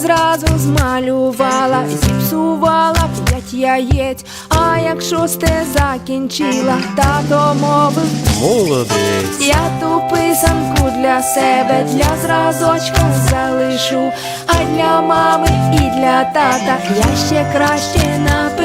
зразу змалювала, зіпсувала п'ять яєць, а як шосте закінчила, тато мовив Молодець. я ту писанку для себе, для зразочка залишу, а для мами і для тата я ще краще напишу.